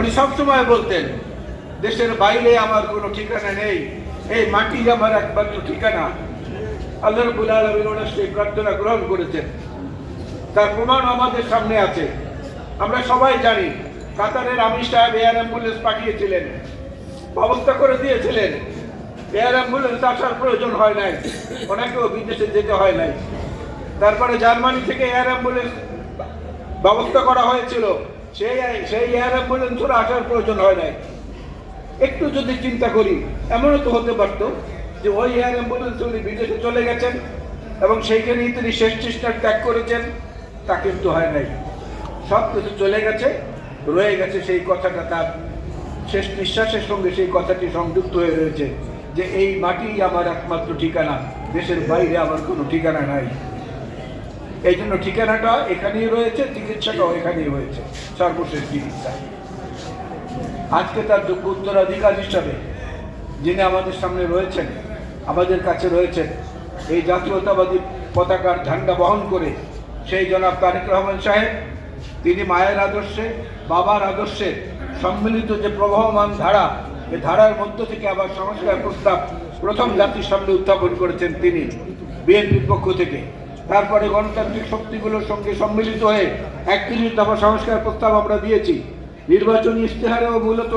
উনি সবসময় বলতেন, দেশের বাইরে আমার কোনো ঠিকানা নেই, এই মাটি আমার একমাত্র ঠিকানা। আল্লাহ রবুল আলমিন ওনার সেই প্রার্থনা গ্রহণ করেছেন। তার প্রমাণ আমাদের সামনে আছে। আমরা সবাই জানি, কাতারের আমির সাহেব এয়ার অ্যাম্বুলেন্স পাঠিয়েছিলেন, ব্যবস্থা করে দিয়েছিলেন। এয়ার অ্যাম্বুলেন্স আসার প্রয়োজন হয় নাই, ওনাকেও বিদেশে যেতে হয় নাই। তারপরে জার্মানি থেকে এয়ার অ্যাম্বুলেন্স ব্যবস্থা করা হয়েছিল। সেই সেই আসার প্রয়োজন হয় নাই। একটু যদি চিন্তা করি, এমনও তো হতে পারতো যে ওই এয়ার অ্যাম্বুলেন্স উনি বিদেশে চলে গেছেন এবং সেইখানেই তিনি শেষ চেষ্টা ত্যাগ করেছেন তা কিন্তু হয় নাই। সব কিছু চলে গেছে, রয়ে গেছে সেই কথাটা তার শেষ নিঃশ্বাসের সঙ্গে সেই কথাটি সংযুক্ত হয়ে রয়েছে যে, এই মাটি আমার একমাত্র ঠিকানা, দেশের বাইরে আমার কোনো ঠিকানা নাই। এই জন্য ঠিকানাটা এখানেই রয়েছে, চিকিৎসাটাও এখানেই রয়েছে সর্বশেষ চিকিৎসা। আজকে তার যোগ্য উত্তরাধিকার হিসাবে যিনি আমাদের সামনে রয়েছেন, আমাদের কাছে রয়েছেন, এই জাতীয়তাবাদী পতাকার ঝান্ডা বহন করে সেই জনাব তারেক রহমান সাহেব, তিনি মায়ের আদর্শে, বাবার আদর্শে সম্মিলিত যে প্রবাহমান ধারা, এ ধারার মধ্য থেকে আবার সংস্কার প্রস্তাব প্রথম জাতির সামনে উত্থাপন করেছেন তিনি, বিএনপির পক্ষ থেকে। তারপরে গণতান্ত্রিক শক্তিগুলোর সঙ্গে সম্মিলিত হয়ে একত্রিশ দফা সংস্কার প্রস্তাব আমরা দিয়েছি। নির্বাচনী ইশতেহারেও মূলত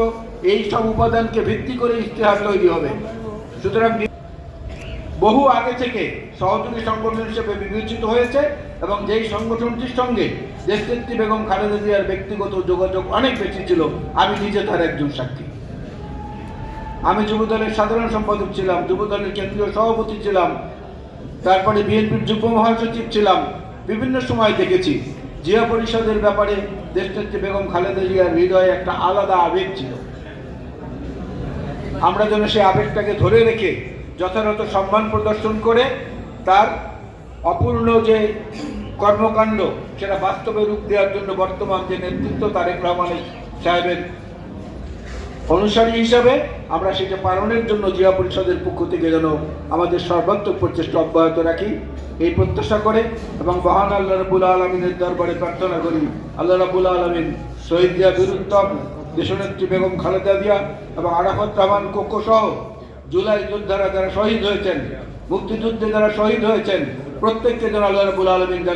এই সব উপাদানকে ভিত্তি করে ইশতেহার তৈরি হবে। সুতরাং বহু আগে থেকে সহযোগী সংগঠন হিসেবে বিবেচিত হয়েছে এবং যেই সংগঠনটির সঙ্গে দেশনেত্রী বেগম খালেদা জিয়ার ব্যক্তিগত যোগাযোগ অনেক বেশি ছিল, আমি নিজে তার একজন সাক্ষী। আমি যুবদলের সাধারণ সম্পাদক ছিলাম, যুবদলের কেন্দ্রীয় সভাপতি ছিলাম তারপরে বিএনপির যুগ্ম মহাসচিব ছিলাম। বিভিন্ন সময় দেখেছি। জিয়া পরিষদের ব্যাপারে দেশনেত্রী বেগম খালেদা জিয়ার হৃদয়ে একটা আলাদা আবেগ ছিল। আমরা যেন সেই আবেগটাকে ধরে রেখে যথাযথ সম্মান প্রদর্শন করে তার অপূর্ণ যে কর্মকাণ্ড, সেটা বাস্তবে রূপ দেওয়ার জন্য বর্তমান যে নেতৃত্ব, তারেক রহমান সাহেবের অনুসারী হিসাবে আমরা সেটা পালনের জন্য জিয়া পরিষদের পক্ষ থেকে যেন আমাদের সর্বাত্মক প্রচেষ্টা অব্যাহত রাখি। এই প্রত্যাশা করে এবং মহান আল্লাহ রবুল আলমিনের দরবারে প্রার্থনা করি, আল্লাহ রাবুল আলমিন শহীদ জিয়া বীরুত্তম দেশনেত্রী বেগম খালেদা জিয়া এবং আরাফত রহমান কোকো সহ জুলাই যোদ্ধারা যারা শহীদ হয়েছেন, মুক্তিযুদ্ধে যারা শহীদ হয়েছেন, প্রত্যেককে যেন আল্লাহ রবুল আলমিন